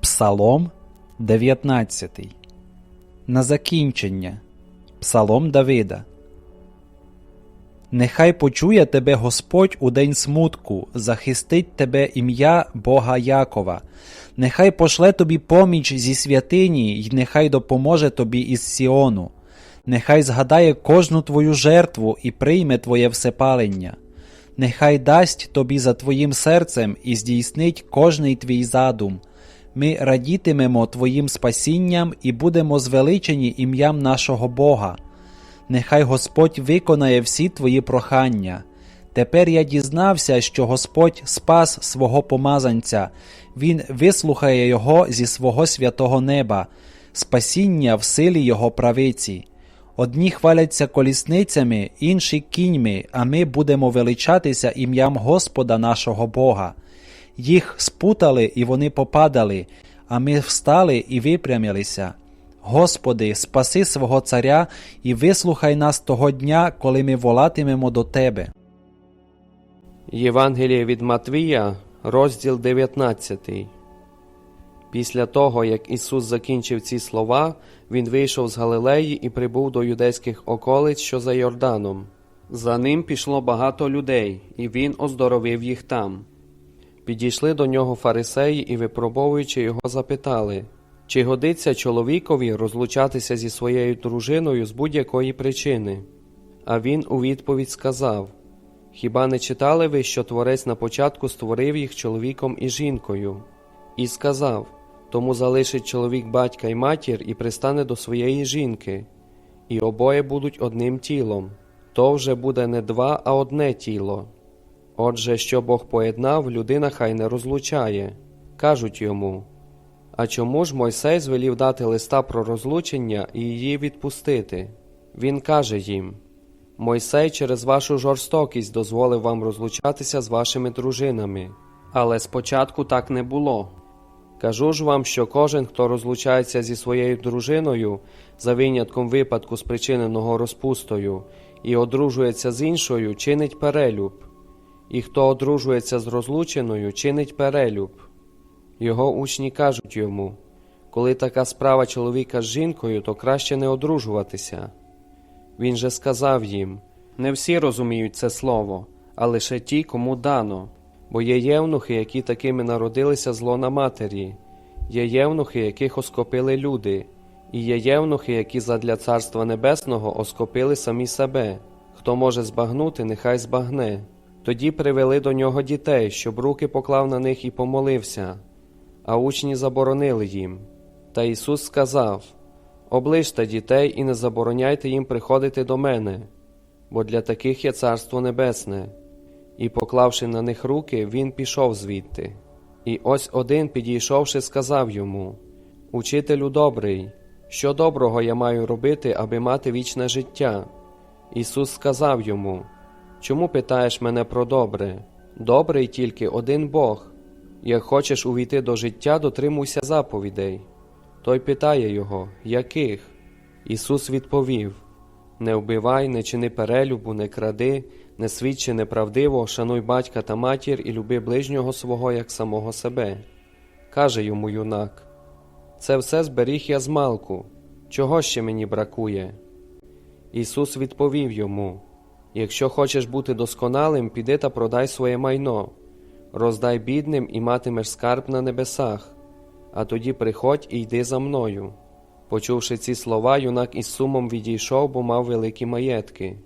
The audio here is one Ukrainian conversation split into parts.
Псалом 19. На закінчення. Псалом Давида. Нехай почує тебе Господь у день смутку, захистить тебе ім'я Бога Якова. Нехай пошле тобі поміч зі святині, й нехай допоможе тобі із Сіону. Нехай згадає кожну твою жертву і прийме твоє всепалення. Нехай дасть тобі за твоїм серцем і здійснить кожний твій задум. Ми радітимемо Твоїм спасінням і будемо звеличені ім'ям нашого Бога. Нехай Господь виконає всі твої прохання. Тепер я дізнався, що Господь спас свого помазанця, Він вислухає його зі свого святого неба, спасіння в силі Його правиці. Одні хваляться колісницями, інші кіньми, а ми будемо величатися ім'ям Господа нашого Бога. Їх спутали і вони попадали, а ми встали і випрямилися. Господи, спаси свого царя і вислухай нас того дня, коли ми волатимемо до Тебе. Євангеліє від Матвія, розділ 19. Після того, як Ісус закінчив ці слова, Він вийшов з Галилеї і прибув до юдейських околиць, що за Йорданом. За ним пішло багато людей, і Він оздоровив їх там. Підійшли до нього фарисеї і, випробовуючи його, запитали, чи годиться чоловікові розлучатися зі своєю дружиною з будь-якої причини. А він у відповідь сказав: Хіба не читали ви, що творець на початку створив їх чоловіком і жінкою? І сказав: Тому залишить чоловік батька й матір і пристане до своєї жінки, і обоє будуть одним тілом. То вже буде не два, а одне тіло. Отже, що Бог поєднав, людина хай не розлучає. Кажуть йому. А чому ж Мойсей звелів дати листа про розлучення і її відпустити? Він каже їм: Мойсей через вашу жорстокість дозволив вам розлучатися з вашими дружинами, але спочатку так не було. Кажу ж вам, що кожен, хто розлучається зі своєю дружиною, за винятком випадку, спричиненого розпустою, і одружується з іншою, чинить перелюб і хто одружується з розлученою, чинить перелюб. Його учні кажуть йому коли така справа чоловіка з жінкою, то краще не одружуватися. Він же сказав їм не всі розуміють це слово, а лише ті, кому дано, бо є євнухи, які такими народилися зло на матері, є євнухи, яких оскопили люди, і є євнухи, які задля Царства Небесного оскопили самі себе. Хто може збагнути, нехай збагне. Тоді привели до нього дітей, щоб руки поклав на них і помолився, а учні заборонили їм. Та Ісус сказав Оближте дітей і не забороняйте їм приходити до мене, бо для таких є Царство Небесне. І, поклавши на них руки, Він пішов звідти. І ось один, підійшовши, сказав йому Учителю добрий, що доброго я маю робити, аби мати вічне життя? Ісус сказав йому Чому питаєш мене про добре? Добрий тільки один Бог. Як хочеш увійти до життя, дотримуйся заповідей. Той питає його, яких? Ісус відповів: Не вбивай, не чини перелюбу, не кради, не свідчи неправдиво, шануй батька та матір і люби ближнього свого як самого себе. Каже йому юнак: Це все зберіг я з малку. Чого ще мені бракує? Ісус відповів йому. Якщо хочеш бути досконалим, піди та продай своє майно, роздай бідним і матимеш скарб на небесах, а тоді приходь і йди за мною. Почувши ці слова, юнак із сумом відійшов, бо мав великі маєтки.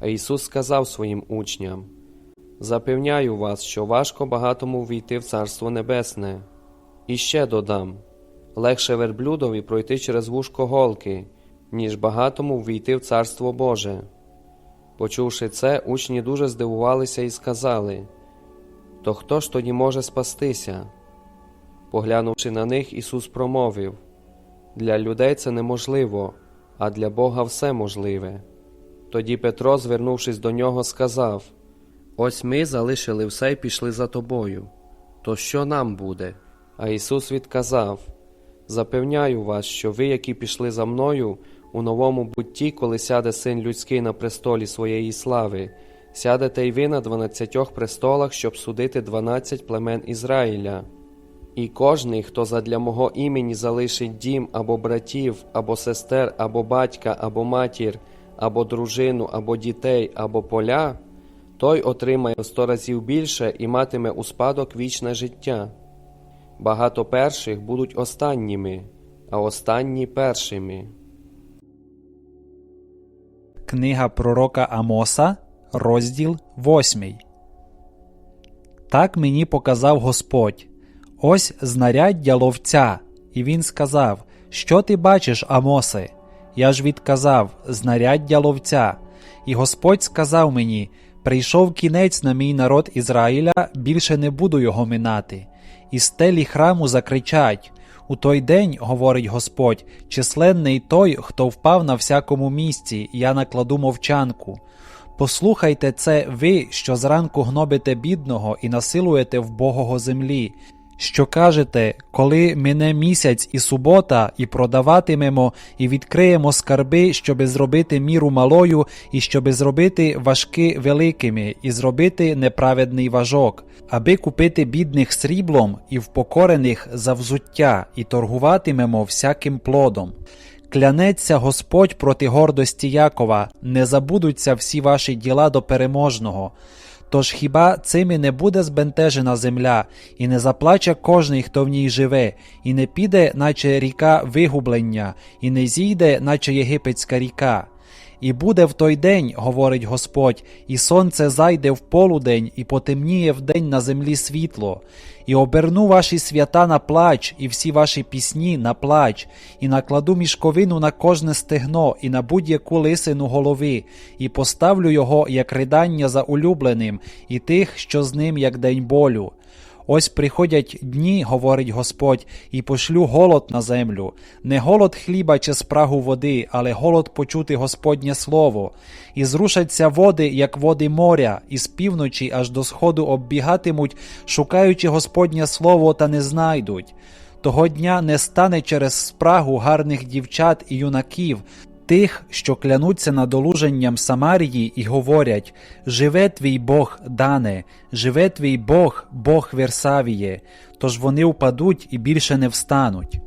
А Ісус сказав своїм учням: Запевняю вас, що важко багатому війти в Царство Небесне. І ще додам легше верблюдові пройти через вушко голки, ніж багатому ввійти в Царство Боже. Почувши це, учні дуже здивувалися і сказали То хто ж тоді може спастися? Поглянувши на них, Ісус промовив Для людей це неможливо, а для Бога все можливе. Тоді Петро, звернувшись до нього, сказав Ось ми залишили все і пішли за тобою. То що нам буде? А Ісус відказав Запевняю вас, що ви, які пішли за мною, у новому бутті, коли сяде син людський на престолі своєї слави, сядете й ви на дванадцятьох престолах, щоб судити дванадцять племен Ізраїля. І кожний, хто задля мого імені залишить дім або братів, або сестер, або батька, або матір, або дружину, або дітей, або поля, той отримає в сто разів більше і матиме у спадок вічне життя. Багато перших будуть останніми, а останні першими. Книга пророка Амоса, розділ 8. Так мені показав Господь. Ось знаряддя ловця. І він сказав: Що ти бачиш, Амосе? Я ж відказав знаряддя ловця. І Господь сказав мені: Прийшов кінець на мій народ Ізраїля, більше не буду його минати. І стелі храму закричать. У той день, говорить Господь, численний той, хто впав на всякому місці, я накладу мовчанку. Послухайте це ви, що зранку гнобите бідного і насилуєте вбогого землі, що кажете, коли мине місяць і субота, і продаватимемо, і відкриємо скарби, щоби зробити міру малою, і щоби зробити важки великими, і зробити неправедний важок, аби купити бідних сріблом і впокорених за взуття, і торгуватимемо всяким плодом. Клянеться Господь проти гордості Якова, не забудуться всі ваші діла до переможного. Тож хіба цими не буде збентежена земля, і не заплаче кожний, хто в ній живе, і не піде, наче ріка вигублення, і не зійде, наче єгипетська ріка. І буде в той день, говорить Господь, і сонце зайде в полудень, і потемніє вдень на землі світло, і оберну ваші свята на плач, і всі ваші пісні на плач, і накладу мішковину на кожне стегно, і на будь-яку лисину голови, і поставлю його як ридання за улюбленим, і тих, що з ним, як день болю. Ось приходять дні, говорить Господь, і пошлю голод на землю, не голод хліба чи спрагу води, але голод почути Господнє Слово, і зрушаться води, як води моря, і з півночі аж до сходу оббігатимуть, шукаючи Господнє Слово, та не знайдуть. Того дня не стане через спрагу гарних дівчат і юнаків, тих, що клянуться надолуженням Самарії і говорять: Живе твій Бог, Дане, живе твій Бог, Бог Версавіє, тож вони впадуть і більше не встануть.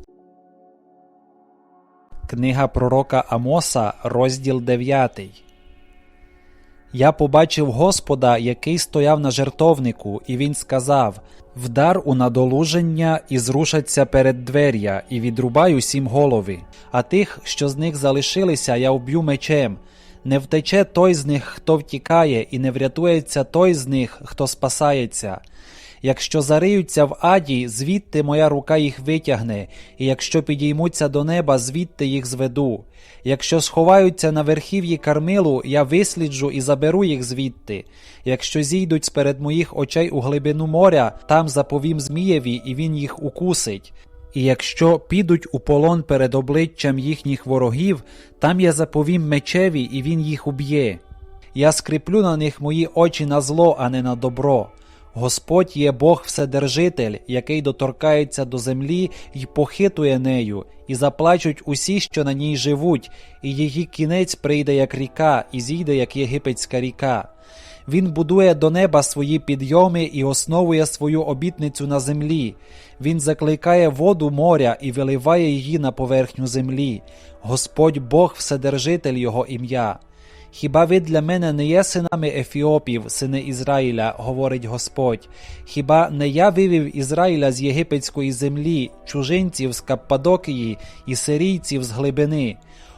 Книга пророка Амоса, розділ 9. Я побачив Господа, який стояв на жертовнику, і він сказав: Вдар у надолуження і зрушаться перед дверя, і відрубаю сім голови. А тих, що з них залишилися, я вб'ю мечем. Не втече той з них, хто втікає, і не врятується той з них, хто спасається. Якщо зариються в аді, звідти моя рука їх витягне, і якщо підіймуться до неба, звідти їх зведу. Якщо сховаються на верхів'ї кармилу, я висліджу і заберу їх звідти. Якщо зійдуть сперед моїх очей у глибину моря, там заповім Змієві, і він їх укусить. І якщо підуть у полон перед обличчям їхніх ворогів, там я заповім мечеві, і він їх уб'є. Я скріплю на них мої очі на зло, а не на добро. Господь є Бог Вседержитель, який доторкається до землі й похитує нею, і заплачуть усі, що на ній живуть, і її кінець прийде як ріка, і зійде, як єгипетська ріка. Він будує до неба свої підйоми і основує свою обітницю на землі. Він закликає воду моря і виливає її на поверхню землі. Господь Бог Вседержитель Його ім'я. Хіба ви для мене не є синами Ефіопів, сини Ізраїля, говорить Господь? Хіба не я вивів Ізраїля з єгипетської землі, чужинців з Каппадокії і сирійців з глибини?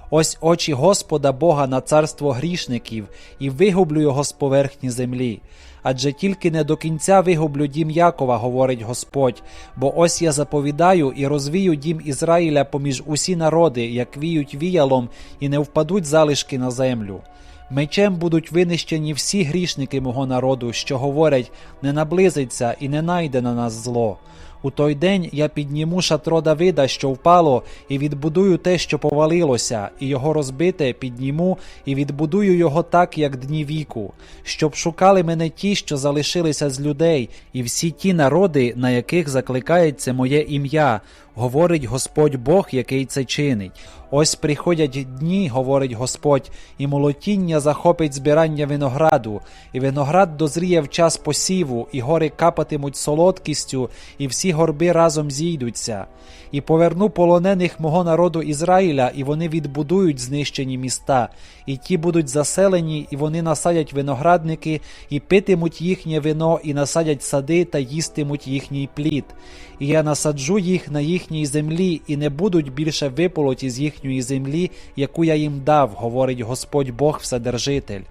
Ось очі Господа Бога на царство грішників, і вигублю його з поверхні землі. Адже тільки не до кінця вигублю дім Якова, говорить Господь, бо ось я заповідаю і розвію дім Ізраїля поміж усі народи, як віють віялом, і не впадуть залишки на землю. Мечем будуть винищені всі грішники мого народу, що говорять не наблизиться і не найде на нас зло. У той день я підніму шатро Давида, що впало, і відбудую те, що повалилося, і його розбите підніму, і відбудую його так, як дні віку, щоб шукали мене ті, що залишилися з людей, і всі ті народи, на яких закликається моє ім'я, говорить Господь Бог, який це чинить. Ось приходять дні, говорить Господь, і молотіння захопить збирання винограду, і виноград дозріє в час посіву, і гори капатимуть солодкістю, і всі горби разом зійдуться, і поверну полонених мого народу Ізраїля, і вони відбудують знищені міста, і ті будуть заселені, і вони насадять виноградники, і питимуть їхнє вино, і насадять сади та їстимуть їхній плід. І я насаджу їх на їхній землі, і не будуть більше виполоті з їхньої землі, яку я їм дав, говорить Господь Бог Вседержитель.